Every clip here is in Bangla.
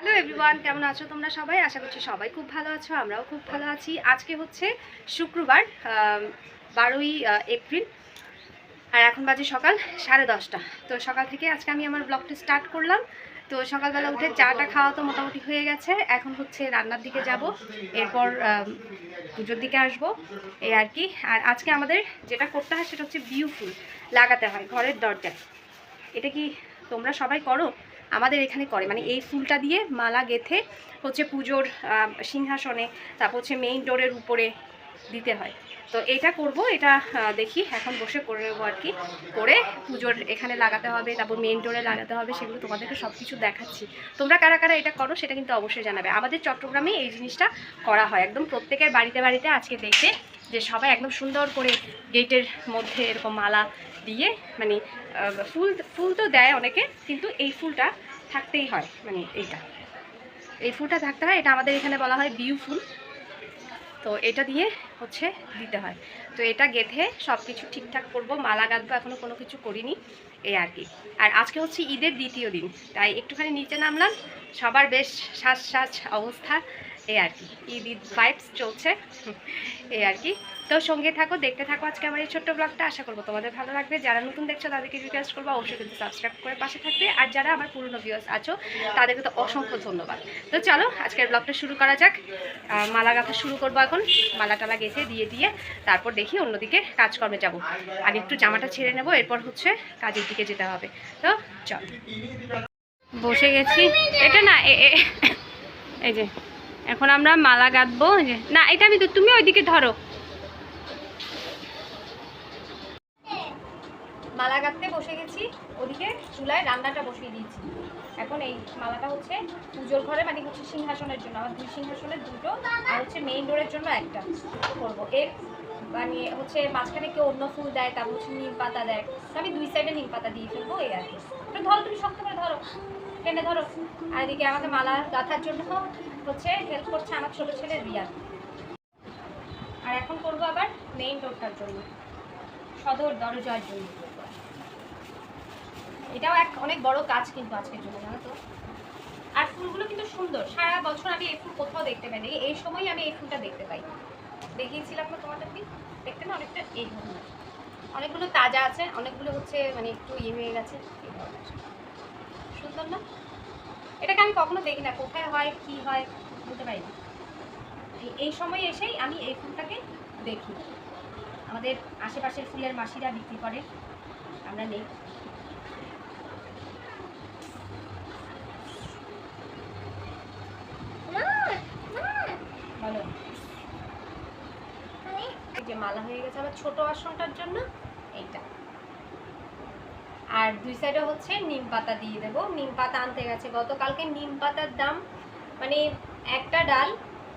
হ্যালো এভরিওয়ান কেমন আছো তোমরা সবাই? আশা করছি সবাই খুব ভালো আছো, আমরাও খুব ভালো আছি। আজকে হচ্ছে শুক্রবার বারোই এপ্রিল, আর এখন বাজে সকাল সাড়ে দশটা। তো সকাল থেকে আজকে আমি আমার ব্লগটা স্টার্ট করলাম। তো সকালবেলা উঠে চাটা খাওয়া তো মোটামুটি হয়ে গেছে। এখন হচ্ছে রান্নার দিকে যাব, এরপর পুজোর দিকে আসব, এই আর কি। আর আজকে আমাদের যেটা করতে হয় সেটা হচ্ছে বিউ ফুল লাগাতে হয়, ঘরের দরজায়। এটা কি তোমরা সবাই করো? আমাদের এখানে করে। মানে এই ফুলটা দিয়ে মালা গেথে হচ্ছে পুজোর সিংহাসনে, তারপর হচ্ছে মেইন ডোরের উপরে দিতে হয়। তো এটা করব, এটা দেখি এখন বসে করে নেব আর কি। করে পুজোর এখানে লাগাতে হবে, তারপর মেন ডোরে লাগাতে হবে, সেগুলো তোমাদেরকে সব কিছু দেখাচ্ছি। তোমরা কারা কারা এটা করো সেটা কিন্তু অবশ্যই জানাবে। আমাদের চট্টগ্রামে এই জিনিসটা করা হয়। একদম প্রত্যেকের বাড়িতে বাড়িতে আজকে দেখে যে সবাই একদম সুন্দর করে গেটের মধ্যে এরকম মালা দিয়ে মানে ফুল ফুল তো দেয় অনেকে, কিন্তু এই ফুলটা থাকতেই হয় মানে এইটা। এই ফুলটা থাকতে হয়, এটা আমাদের এখানে বলা হয় বিউ ফুল। তো এটা দিয়ে হচ্ছে দিতে হয়। তো এটা গেঁথে সব কিছু ঠিকঠাক করব, মালা গাঁথবো এখনও কোনো কিছু করিনি, এই আর কি। আর আজকে হচ্ছে ঈদের দ্বিতীয় দিন, তাই একটুখানি নিচে নামলাম, সবার বেশ সাজ সাজ অবস্থা। এই আর কি, ঈদ ঈদ ভাইবস চলছে এই আর কি। তো সঙ্গে থাকো, দেখতে থাকো আজকে আমার এই ছোট্ট ব্লগটা আশা করব তোমাদের ভালো লাগবে। যারা নতুন দেখছ, তাদেরকে রিকোয়েস্ট করব, অবশ্যই কিন্তু সাবস্ক্রাইব করে পাশে থাকবে। আর যারা আমার পুরনো ভিউয়ার্স আছো, তাদেরকে তো অসংখ্য ধন্যবাদ। তো চলো, আজকের ব্লগটা শুরু করা যাক। মালা গাঁথা শুরু করব এখন। মালা টালা গেঁথে দিয়ে দিয়ে তারপর দেখি অন্যদিকে কাজকর্মে যাব। আর একটু জামাটা ছেড়ে নেব, এরপর হচ্ছে কাজের দিকে যেতে হবে। তো চল। বসে গেছি। এটা না এই যে এখন আমরা মালা গাঁথবো না, এটা আমি তো তুমি ওইদিকে ধরো। মালা গাঁথতে বসে গেছি, ওদিকে চুলায় রান্নাটা বসিয়ে দিয়েছি। এখন এই মালাটা হচ্ছে পুজোর ঘরে মানে হচ্ছে সিংহাসনের জন্য। আমার দুই সিংহাসনের দুটো, আর হচ্ছে মেইন ডোরের জন্য একটা। করব। এর মানে হচ্ছে মাঝখানে কেউ অন্য ফুল দেয়, তারপর হচ্ছে নিম পাতা দেয়। আমি দুই সাইডে নিম পাতা দিয়ে ফেলব, এই আর কি। ধরো, তুমি শক্ত করে ধরো, টেনে ধরো। আর এদিকে আমাকে মালা গাঁথার জন্য হচ্ছে হেল্প করছে আমার ছোটো ছেলে রিয়া আর এখন করব আবার মেইন ডোরটার জন্য, সদর দরজার জন্য। এটাও এক অনেক বড় কাজ কিন্তু আজকের জন্য, জানো তো? আর ফুলগুলো কিন্তু সুন্দর, সারা বছর আমি এই ফুল কোথাও দেখতে পাই এই সময় আমি এই ফুলটা দেখতে পাই। দেখিয়েছিলাম না তোমাদেরকে দেখতে না অনেকটা এই ধরনের অনেকগুলো তাজা আছে, অনেকগুলো হচ্ছে মানে একটু ইয়ে হয়ে গেছে। এই। সুন্দর না? এটাকে আমি কখনো দেখি না, কোথায় হয়, কি হয় বলতে পারি না। এই সময় এসেই আমি এই ফুলটাকে দেখি। আমাদের আশেপাশের ফুলের মাসিরা বিক্রি করে, আমরা নেই বলো এই যে মালা হয়ে গেছে। আমার ছোট আসনটার জন্য এইটা। আর দুই সাইডে হচ্ছে নিম পাতা দিয়ে দেবো। নিম পাতা আনতে গেছে। গতকালকে নিম পাতার দাম মানে একটা ডাল,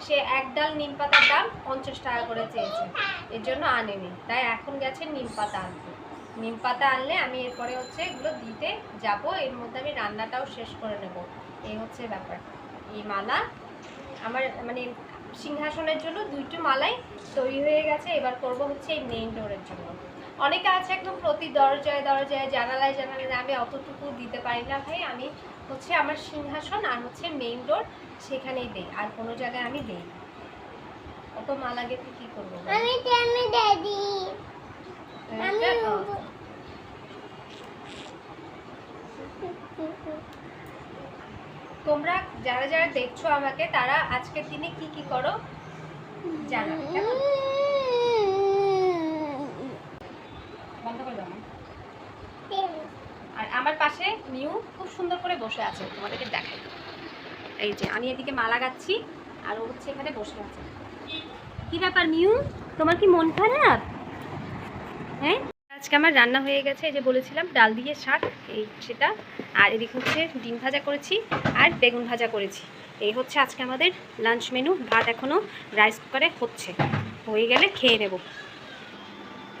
সে এক ডাল নিম পাতার দাম পঞ্চাশ টাকা করে চেয়েছে। এর জন্য আনেনি। তাই এখন গেছে নিম পাতা আনতে। নিম পাতা আনলে আমি এরপরে হচ্ছে এগুলো দিতে যাব। এর মধ্যে আমি রান্নাটাও শেষ করে নেব। এই হচ্ছে ব্যাপার। এই মালা আমার মানে সিংহাসনের জন্য দুইটো মালাই তৈরি হয়ে গেছে। এবার করব হচ্ছে এই মেইন ডোরের জন্য। অনেকে আছে একদম প্রতি দরজায় দরজায় জানালায় জানালায় আমি অতটুকু দিতে পারি না ভাই। আমি হচ্ছে আমার সিংহাসন আর হচ্ছে মেইন ডোর সেখানেই দেই আর কোনো জায়গায় আমি দেই। অত মালা গেতে কি করব আমি আমি দাদি আমি এটা, ও, তোমরা যারা যারা দেখছ আমাকে, তারা আজকের দিনে কি কি করো আর আমার পাশে মিউ খুব সুন্দর করে বসে আছে, তোমাদেরকে দেখাই। এই যে, আমি এদিকে মালা গাচ্ছি, আর ও হচ্ছে এখানে বসে আছে। কি ব্যাপার মিউ? তোমার কি মন খারাপ? হ্যাঁ? আজকে আমার রান্না হয়ে গেছে যে বলেছিলাম ডাল দিয়ে শাক, এই সেটা। আর এদিকে হচ্ছে ডিম ভাজা করেছি আর বেগুন ভাজা করেছি। এই হচ্ছে আজকে আমাদের লাঞ্চ মেনু ভাত এখনও রাইস কুকারে হচ্ছে। হয়ে গেলে খেয়ে নেব।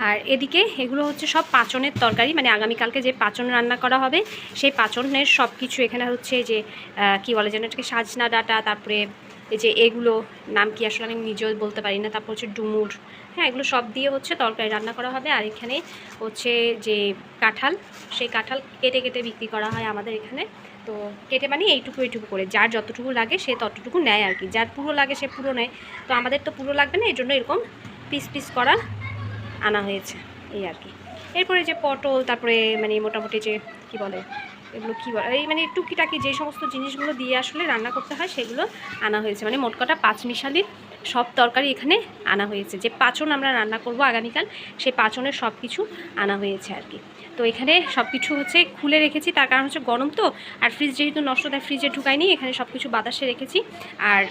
আর এদিকে এগুলো হচ্ছে সব পাচনের তরকারি মানে আগামীকালকে যে পাচন রান্না করা হবে, সেই পাচনের সব কিছু এখানে হচ্ছে যে কি বলে যেন এটাকে, সাজনা ডাটা, তারপরে এই যে এগুলো নাম কি আসলে আমি নিজেও বলতে পারি না, তারপর হচ্ছে ডুমুর হ্যাঁ এগুলো সব দিয়ে হচ্ছে তরকারি রান্না করা হবে। আর এখানে হচ্ছে যে কাঁঠাল, সেই কাঁঠাল কেটে কেটে বিক্রি করা হয় আমাদের এখানে। তো কেটে মানে এইটুকু এইটুকু করে, যার যতটুকু লাগে সে ততটুকু নেয় আর কি। যার পুরো লাগে সে পুরো নেয়। তো আমাদের তো পুরো লাগবে না এই জন্য এরকম পিস পিস করা আনা হয়েছে, এই আর কি। এরপরে যে পটল, তারপরে মানে মোটামুটি যে কি বলে এগুলো কী বলে? এই মানে টুকিটাকি যে সমস্ত জিনিসগুলো দিয়ে আসলে রান্না করতে হয়, সেগুলো আনা হয়েছে। মানে মোট কটা পাঁচ মিশালির সব তরকারি এখানে আনা হয়েছে। যে পাচন আমরা রান্না করব আগামীকাল সেই পাচনের সব কিছু আনা হয়েছে আর কি। তো এখানে সব কিছু হচ্ছে খুলে রেখেছি, তার কারণ হচ্ছে গরম তো, আর ফ্রিজ যেহেতু নষ্ট, তাই ফ্রিজে ঢুকাইনি, এখানে সব কিছু বাতাসে রেখেছি। আর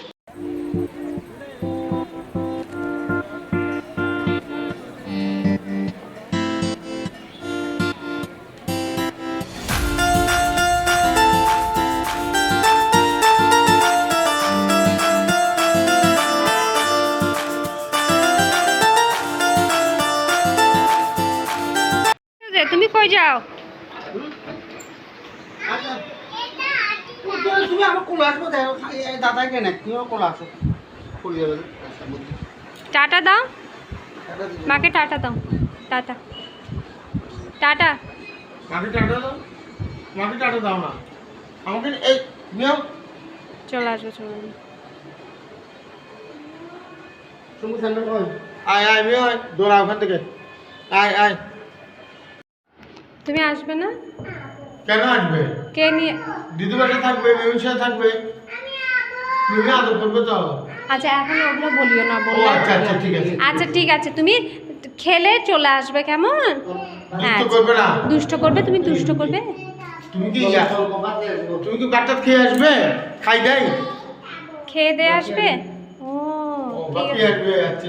আসব দেখো দাদাকে না তুমিও আসো। খুলে যাবে টাটা দাও। মাকে টাটা দাও। টাটা। টাটা। মাকে টাটা দাও। মাকে টাটা দাও না। আমাকে এই নিও চলে আসব চলে আসব। তুমি স্যান্ডেল কই আয় আয় মেয়ে আয়। দৌড়া ওখান থেকে। আয় আয়। তুমি আসবে না? কেন আসবে? কে নিয়ে? দিদি বাসা থাকবে সাথে থাকবে। তুমি আদর করবে তো? আচ্ছা এখন ওগুলো বলিও না আচ্ছা আচ্ছা ঠিক আছে। আচ্ছা ঠিক আছে তুমি খেলে চলে আসবে কেমন? দুষ্ট আচ্ছা। করবে না? দুষ্ট করবে? তুমি দুষ্ট করবে? তুমি কি তুমি কি বাচ্চা খেয়ে আসবে? খাই দেয় খেয়ে দিয়ে আসবে? ও ঠিক আছে। আসবে আচ্ছা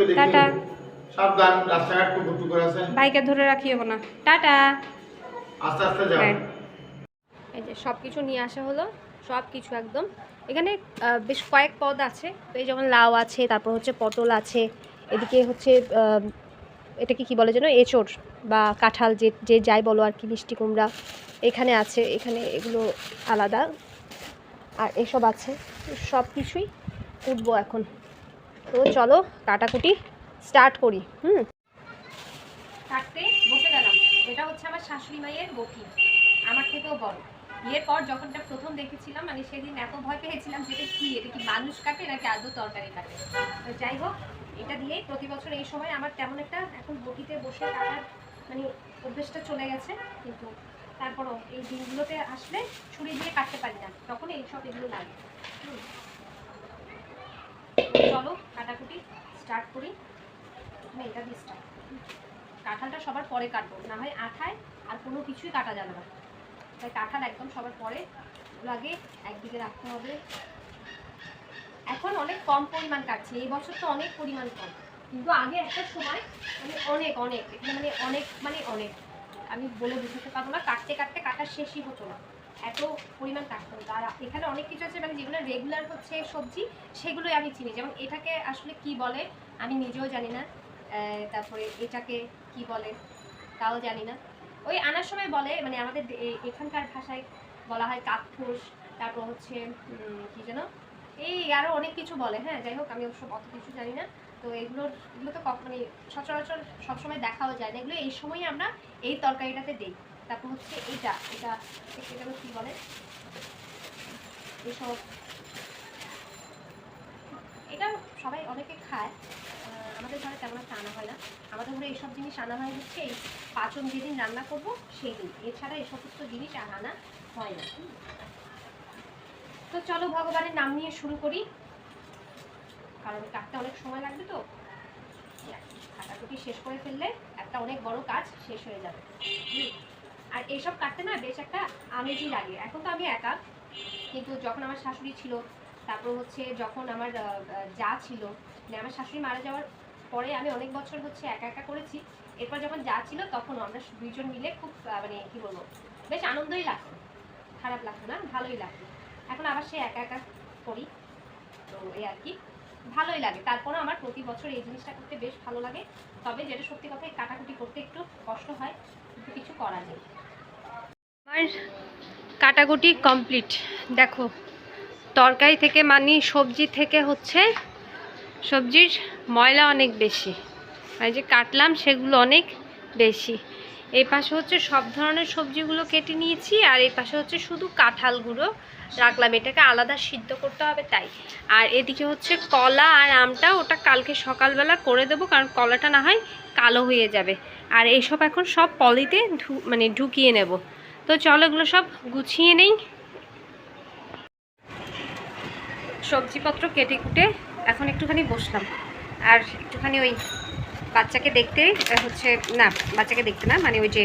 দেখি। টাটা। সাবধান রাস্তাঘাট খুব ভর্তি করে আছে। বাইকে ধরে রাখিও না। টাটা। আস্তে আস্তে যাও। হ্যাঁ। এই যে সব কিছু নিয়ে আসা হলো সব কিছু একদম। এখানে বেশ কয়েক পদ আছে। এই যেমন লাউ আছে তারপর হচ্ছে পটল আছে এদিকে হচ্ছে এটাকে কি বলে যেন এঁচড় বা কাঁঠাল যে যে যাই বলো আর কি মিষ্টি কুমড়া এখানে আছে। এখানে এগুলো আলাদা। আর এসব আছে। সব কিছুই উঠবো এখন। তো চলো কাটাকুটি। স্টার্ট করি, হুম। কাটতে বসে গেলাম। এটা হচ্ছে আমার শাশুড়ি মায়ের বটি আমার থেকেও বড়। বিয়ের পর যখন এটা প্রথম দেখেছিলাম মানে সেদিন এত ভয় পেয়েছিলাম যে এটা কি এটা কি মানুষ কাটে নাকি আদৌ তরকারি কাটে? তো যাই হোক, এটা দিয়েই প্রতি বছর এই সময় আমার তেমন একটা এখন বটিতে বসে কাটার মানে অভ্যেসটা চলে গেছে। কিন্তু তারপরও এই দিনগুলোতে আসলে ছুরি দিয়ে কাটতে পারি না, তখন এইসব এগুলো লাগে। চলো, কাটাকুটি স্টার্ট করি। দিয়ে স্টার্ট কাঁঠালটা সবার পরে কাটবো, না হয় আঠায় আর কোনো কিছুই কাটা যাবে না। তাই কাঁঠাল একদম সবার পরে লাগে, একদিকে রাখতে হবে। এখন অনেক কম পরিমাণ কাটছে, এই বছর তো অনেক পরিমাণ কম। কিন্তু আগে একটা সময় মানে অনেক অনেক, এখানে মানে অনেক মানে অনেক। আমি বলে বুঝতে পারব না, কাটতে কাটতে কাটা শেষই হতো না। এত পরিমাণ কাটতে হতো। আর এখানে অনেক কিছু আছে মানে যেগুলো রেগুলার হচ্ছে সবজি, সেগুলোই আমি চিনি। যেমন এটাকে আসলে কি বলে আমি নিজেও জানি না। তারপরে এটাকে কি বলে? তাও জানি না। ওই আনার সময় বলে মানে আমাদের এখানকার ভাষায় বলা হয় কাকফুস, তারপর হচ্ছে কি যেন? এই আরও অনেক কিছু বলে হ্যাঁ যাই হোক, আমি ওসব অত কিছু জানি না। তো এগুলোর, এগুলো তো মানে সচরাচর সবসময় দেখাও যায় না। এগুলো এই সময়ই আমরা এই তরকারিটাতে দিই। তারপর হচ্ছে এটা এটা এটা কি বলে? এসব এটা সবাই অনেকে খায়। আমাদের ঘরে তেমন একটা আনা হয় না। আমাদের ঘরে এইসব জিনিস আনা হয় হচ্ছে এই পাচন যেদিন রান্না করব সেই দিন এছাড়া এই সমস্ত জিনিস আর আনা হয় না। তো চলো ভগবানের নাম নিয়ে শুরু করি। কারণ কাটতে অনেক সময় লাগবে তো। কাটাকুটি শেষ করে ফেললে একটা অনেক বড় কাজ শেষ হয়ে যাবে। আর এইসব কাটতে না বেশ একটা আমেজই লাগে। এখন তো আমি একা। কিন্তু যখন আমার শাশুড়ি ছিল, তারপর হচ্ছে যখন আমার যা ছিল মানে আমার শাশুড়ি মারা যাওয়ার পরে আমি অনেক বছর হচ্ছে একা একা করেছি। এরপর যখন যা ছিল তখন আমরা দুইজন মিলে খুব মানে কি বলব, বেশ আনন্দই লাগতো খারাপ লাগতো না, ভালোই লাগতো এখন আবার সে একা একা করি। তো এই আর কি, ভালোই লাগে। তারপরও আমার প্রতি বছর এই জিনিসটা করতে বেশ ভালো লাগে। তবে যেটা সত্যি কথা কাটাকুটি করতে একটু কষ্ট হয়, কিন্তু কিছু করা নেই আমার কাটাকুটি কমপ্লিট। দেখো, তরকারি থেকে মানে সবজি থেকে হচ্ছে সবজির ময়লা অনেক বেশি। আর যে কাটলাম, সেগুলো অনেক বেশি। এই পাশে হচ্ছে সব ধরনের সবজিগুলো কেটে নিয়েছি, আর এই পাশে হচ্ছে শুধু কাঁঠালগুলো রাখলাম। এটাকে আলাদা সিদ্ধ করতে হবে তাই। আর এদিকে হচ্ছে কলা আর আমটা, ওটা কালকে সকালবেলা করে দেবো, কারণ কলাটা না হয় কালো হয়ে যাবে। আর এইসব এখন সব পলিতে মানে ঢুকিয়ে নেব। তো চলো এগুলো সব গুছিয়ে নেই। সবজিপত্র কেটে কুটে এখন একটুখানি বসলাম। আর একটুখানি ওই বাচ্চাকে দেখতে হচ্ছে, না, বাচ্চাকে দেখতে না মানে ওই যে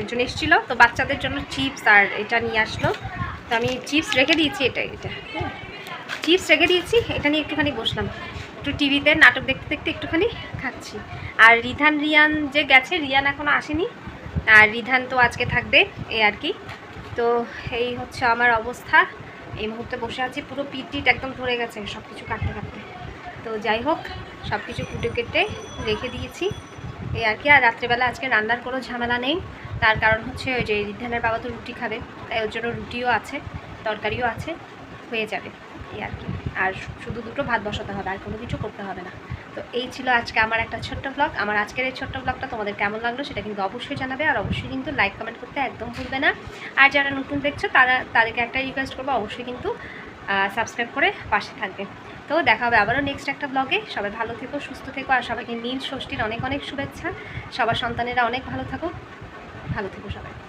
একজন এসেছিল, তো বাচ্চাদের জন্য চিপস আর এটা নিয়ে আসলো। তো আমি চিপস রেখে দিয়েছি, এটা এটা চিপস রেখে দিয়েছি, এটা নিয়ে একটুখানি বসলাম। একটু টিভিতে নাটক দেখতে দেখতে একটুখানি খাচ্ছি। আর রিধান, রিয়ান যে গেছে, রিয়ান এখনও আসেনি। আর রিধান তো আজকে থাকবে এই আর কি। তো এই হচ্ছে আমার অবস্থা। এই মুহূর্তে বসে আছি, পুরো পিঠ টিট একদম ধরে গেছে সব কিছু কাটতে কাটতে। তো যাই হোক সব কিছু কুটে কেটে রেখে দিয়েছি। এই আর কি, আর রাত্রেবেলা আজকে রান্নার কোনো ঝামেলা নেই। তার কারণ হচ্ছে ওই যে রিধানের বাবা তো রুটি খাবে, তাই ওর জন্য রুটিও আছে, তরকারিও আছে, হয়ে যাবে। এই আর কি, আর শুধু দুটো ভাত বসাতে হবে, আর কোনো কিছু করতে হবে না। তো এই ছিল আজকে আমার একটা ছোট্ট ব্লগ আমার আজকের এই ছোট্ট ব্লগটা তোমাদের কেমন লাগল সেটা কিন্তু অবশ্যই জানাবে, আর অবশ্যই কিন্তু লাইক কমেন্ট করতে একদম ভুলবে না। আর যারা নতুন দেখছ, তারা, তাদেরকে একটা রিকোয়েস্ট করব, অবশ্যই কিন্তু সাবস্ক্রাইব করে পাশে থাকবে। তো দেখা হবে আবারও নেক্সট একটা ব্লগে সবাই ভালো থেকো, সুস্থ থেকো, আর সবাইকে নীল ষষ্ঠীর অনেক অনেক শুভেচ্ছা। সবার সন্তানেরা অনেক ভালো থাকুক। ভালো থেকো সবাই।